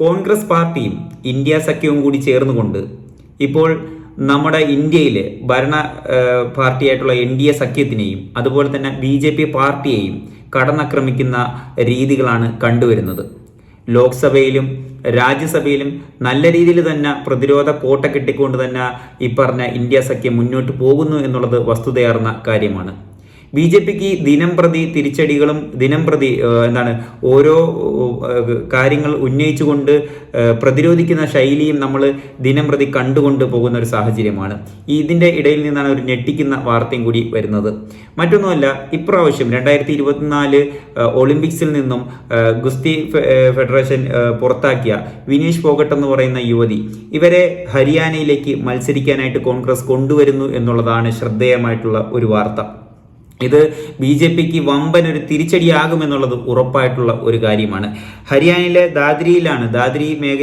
കോൺഗ്രസ് പാർട്ടിയും ഇന്ത്യ സഖ്യവും കൂടി ചേർന്നുകൊണ്ട് ഇപ്പോൾ നമ്മുടെ ഇന്ത്യയിലെ ഭരണ പാർട്ടിയായിട്ടുള്ള എൻ ഡി എ സഖ്യത്തിനെയും അതുപോലെ തന്നെ ബി ജെ പി പാർട്ടിയെയും കടന്നാക്രമിക്കുന്ന രീതികളാണ് കണ്ടുവരുന്നത്. ലോക്സഭയിലും രാജ്യസഭയിലും നല്ല രീതിയിൽ തന്നെ പ്രതിരോധ കോട്ട കെട്ടിക്കൊണ്ട് തന്നെ ഈ പറഞ്ഞ ഇന്ത്യ സഖ്യം മുന്നോട്ട് പോകുന്നു എന്നുള്ളത് വസ്തുതയാർന്ന കാര്യമാണ്. ബി ജെ പിക്ക് ദിനം പ്രതി തിരിച്ചടികളും ദിനം പ്രതി എന്താണ് ഓരോ കാര്യങ്ങൾ ഉന്നയിച്ചുകൊണ്ട് പ്രതിരോധിക്കുന്ന ശൈലിയും നമ്മൾ ദിനം പ്രതി കണ്ടുകൊണ്ട് പോകുന്ന ഒരു സാഹചര്യമാണ്. ഇതിന്റെ ഇടയിൽ നിന്നാണ് ഒരു ഞെട്ടിക്കുന്ന വാർത്തയും കൂടി വരുന്നത്. മറ്റൊന്നുമല്ല ഇപ്രാവശ്യം രണ്ടായിരത്തി ഇരുപത്തിനാല് ഒളിമ്പിക്സിൽ നിന്നും ഗുസ്തി ഫെഡറേഷൻ പുറത്താക്കിയ വിനീഷ് ഫോഗട്ട് എന്ന് പറയുന്ന യുവതി ഇവരെ ഹരിയാനയിലേക്ക് മത്സരിക്കാനായിട്ട് കോൺഗ്രസ് കൊണ്ടുവരുന്നു എന്നുള്ളതാണ് ശ്രദ്ധേയമായിട്ടുള്ള ഒരു വാർത്ത. ഇത് ബി ജെ പിക്ക് വമ്പൻ ഒരു തിരിച്ചടിയാകുമെന്നുള്ളത് ഉറപ്പായിട്ടുള്ള ഒരു കാര്യമാണ്. ഹരിയാനയിലെ ദാദ്രിയിലാണ്. ദാദ്രി മേഖ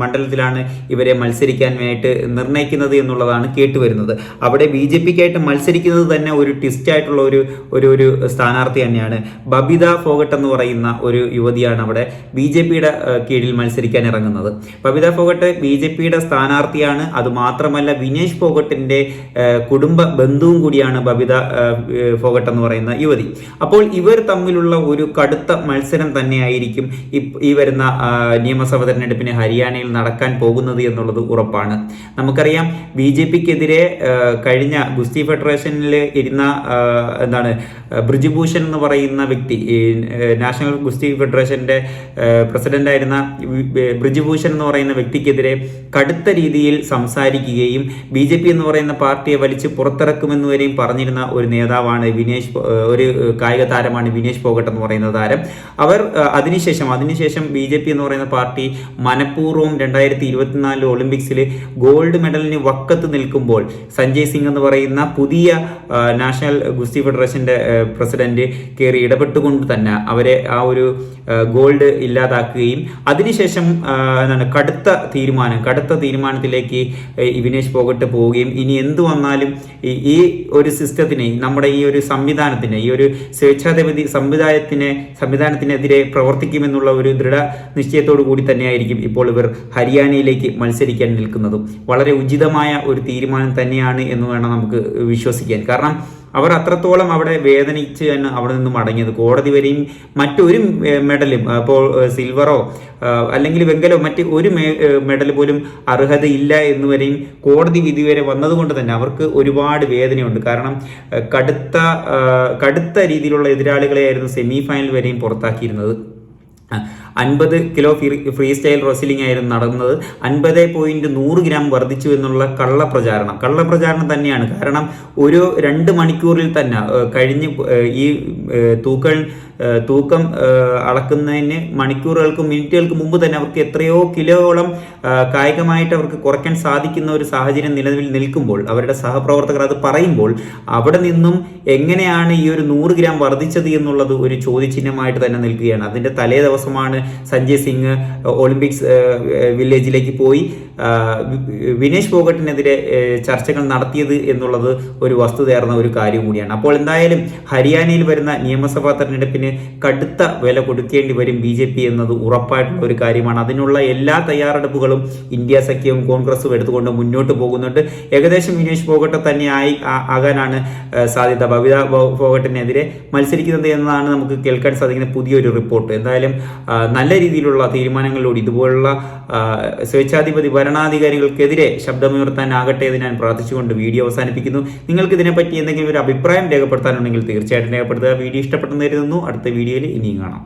മണ്ഡലത്തിലാണ് ഇവരെ മത്സരിക്കാനായിട്ട് നിർണയിക്കുന്നത് എന്നുള്ളതാണ് കേട്ടുവരുന്നത്. അവിടെ ബി ജെ പിക്കായിട്ട് മത്സരിക്കുന്നത് തന്നെ ഒരു ട്വിസ്റ്റ് ആയിട്ടുള്ള ഒരു ഒരു ഒരു സ്ഥാനാർത്ഥി തന്നെയാണ്. ബബിത ഫോഗട്ട് എന്ന് പറയുന്ന ഒരു യുവതിയാണ് അവിടെ ബി ജെ പിയുടെ കീഴിൽ മത്സരിക്കാൻ ഇറങ്ങുന്നത്. ബബിത ഫോഗട്ട് ബി ജെ പിയുടെ സ്ഥാനാർത്ഥിയാണ്. അതുമാത്രമല്ല വിനേഷ് ഫോഗട്ടിന്റെ കുടുംബ ബന്ധുവും കൂടിയാണ് ബബിത ഫോഗട്ട് എന്ന് പറയുന്ന യുവതി. അപ്പോൾ ഇവർ തമ്മിലുള്ള ഒരു കടുത്ത മത്സരം തന്നെയായിരിക്കും ഈ വരുന്ന നിയമസഭാ തെരഞ്ഞെടുപ്പിന് ഹരിയാനയിൽ നടക്കാൻ പോകുന്നത് എന്നുള്ളത് ഉറപ്പാണ്. നമുക്കറിയാം ബി ജെ പിക്കെതിരെ കഴിഞ്ഞ ഗുസ്തി ഫെഡറേഷനിൽ ഇരുന്ന എന്താണ് ബ്രിജുഭൂഷൺ എന്ന് പറയുന്ന വ്യക്തി നാഷണൽ ഗുസ്തി ആയിരുന്ന വി- ബ്രിജുഭൂഷൺ എന്ന് പറയുന്ന വ്യക്തിക്കെതിരെ കടുത്ത രീതിയിൽ സംസാരിക്കുകയും ബി എന്ന് പറയുന്ന പാർട്ടിയെ വലിച്ച് പുറത്തിറക്കുമെന്ന് വരെയും പറഞ്ഞിരുന്ന ഒരു നേതാവാണ് വിനേഷ് ഒരു കായിക താരമാണ് വിനേഷ് ഫോഗട്ട് എന്ന് പറയുന്ന താരം. അവർ അതിനുശേഷം അതിനുശേഷം ബി ജെ പി എന്ന് പറയുന്ന പാർട്ടി മനഃപൂർവം രണ്ടായിരത്തി ഇരുപത്തിനാലിൽ ഒളിമ്പിക്സിൽ ഗോൾഡ് മെഡലിന് വക്കത്ത് നിൽക്കുമ്പോൾ സഞ്ജയ് സിംഗ് എന്ന് പറയുന്ന പുതിയ നാഷണൽ ഗുസ്തി ഫെഡറേഷന്റെ ഏഹ്, പ്രസിഡന്റ് കയറി ഇടപെട്ടുകൊണ്ട് തന്നെ അവരെ ആ ഒരു ഗോൾഡ് ഇല്ലാതാക്കുകയും അതിനുശേഷം എന്താണ് കടുത്ത തീരുമാനം കടുത്ത തീരുമാനത്തിലേക്ക് വിനേഷ് പോകട്ട് പോവുകയും ഇനി എന്തു വന്നാലും ഈ ഒരു സിസ്റ്റത്തിനെ നമ്മുടെ ഈ ഒരു സംവിധാനത്തിന് ഈ ഒരു സ്വേച്ഛാധിപതി സംവിധാനത്തിന് സംവിധാനത്തിനെതിരെ പ്രവർത്തിക്കുമെന്നുള്ള ഒരു ദൃഢ നിശ്ചയത്തോടു കൂടി തന്നെയായിരിക്കും ഇപ്പോൾ ഇവർ ഹരിയാനയിലേക്ക് മത്സരിക്കാൻ നിൽക്കുന്നതും. വളരെ ഉചിതമായ ഒരു തീരുമാനം തന്നെയാണ് എന്ന് വേണം നമുക്ക് വിശ്വസിക്കാൻ. കാരണം അവർ അത്രത്തോളം അവിടെ വേദനിച്ച് തന്നെ അവിടെ നിന്ന് മടങ്ങിയത്. കോടതി വരെയും മറ്റൊരു മെഡലും അപ്പോൾ സിൽവറോ അല്ലെങ്കിൽ വെങ്കലോ മറ്റ് ഒരു മെഡൽ പോലും അർഹതയില്ല എന്ന് വരെയും കോടതി വിധി വരെ വന്നതുകൊണ്ട് തന്നെ അവർക്ക് ഒരുപാട് വേദനയുണ്ട്. കാരണം കടുത്ത കടുത്ത രീതിയിലുള്ള എതിരാളികളെയായിരുന്നു സെമി ഫൈനൽ വരെയും പുറത്താക്കിയിരുന്നത്. അൻപത് കിലോ ഫ്രീ സ്റ്റൈൽ റെസ്ലിംഗ് ആയിരുന്നു നടന്നത്. അൻപത് പോയിന്റ് നൂറ് ഗ്രാം വർദ്ധിച്ചു എന്നുള്ള കള്ളപ്രചാരണം കള്ളപ്രചാരണം തന്നെയാണ്. കാരണം ഒരു രണ്ട് മണിക്കൂറിൽ തന്നെ കഴിഞ്ഞ് ഈ തൂക്കൾ തൂക്കം അളക്കുന്നതിന് മണിക്കൂറുകൾക്ക് മിനിറ്റുകൾക്ക് മുമ്പ് തന്നെ അവർക്ക് എത്രയോ കിലോയോളം കായികമായിട്ട് അവർക്ക് കുറയ്ക്കാൻ സാധിക്കുന്ന ഒരു സാഹചര്യം നിലവിൽ നിൽക്കുമ്പോൾ അവരുടെ സഹപ്രവർത്തകർ അത് പറയുമ്പോൾ അവിടെ നിന്നും എങ്ങനെയാണ് ഈ ഒരു നൂറ് ഗ്രാം വർദ്ധിച്ചത് എന്നുള്ളത് ഒരു ചോദ്യചിഹ്നമായിട്ട് തന്നെ നിൽക്കുകയാണ്. അതിന്റെ തലേ ദിവസമാണ് സഞ്ജയ് സിംഗ് ഒളിമ്പിക്സ് വില്ലേജിലേക്ക് പോയി. വിനേഷ് ഫോഗട്ടിനെതിരെ ചർച്ചകൾ നടത്തിയത് എന്നുള്ളത് ഒരു വസ്തുതയാർന്ന ഒരു കാര്യം കൂടിയാണ്. അപ്പോൾ എന്തായാലും ഹരിയാനയിൽ വരുന്ന നിയമസഭാ തെരഞ്ഞെടുപ്പിന് കടുത്ത വില കൊടുക്കേണ്ടി വരും ബി ജെ പി എന്നത് ഉറപ്പായിട്ടുള്ള ഒരു കാര്യമാണ്. അതിനുള്ള എല്ലാ തയ്യാറെടുപ്പുകളും ഇന്ത്യ സഖ്യവും കോൺഗ്രസും എടുത്തുകൊണ്ട് മുന്നോട്ട് പോകുന്നുണ്ട്. ഏകദേശം വിനേഷ് ഫോഗട്ട് തന്നെ ആയി ആകാനാണ് സാധ്യത. ബബിത ഫോഗട്ടിനെതിരെ മത്സരിക്കുന്നത് എന്നതാണ് നമുക്ക് കേൾക്കാൻ സാധിക്കുന്ന പുതിയൊരു റിപ്പോർട്ട്. എന്തായാലും നല്ല രീതിയിലുള്ള തീരുമാനങ്ങളിലൂടെ ഇതുപോലുള്ള സ്വേച്ഛാധിപതി ഭരണാധികാരികൾക്കെതിരെ ശബ്ദമുയർത്താനാകട്ടെ എന്ന് ഞാൻ പ്രാർത്ഥിച്ചുകൊണ്ട് വീഡിയോ അവസാനിപ്പിക്കുന്നു. നിങ്ങൾക്ക് ഇതിനെപ്പറ്റി എന്തെങ്കിലും ഒരു അഭിപ്രായം രേഖപ്പെടുത്താനുണ്ടെങ്കിൽ തീർച്ചയായിട്ടും രേഖപ്പെടുത്തുക. വീഡിയോ ഇഷ്ടപ്പെട്ടെന്ന് കരുതുന്നു. അടുത്ത വീഡിയോയിൽ ഇനിയും കാണാം.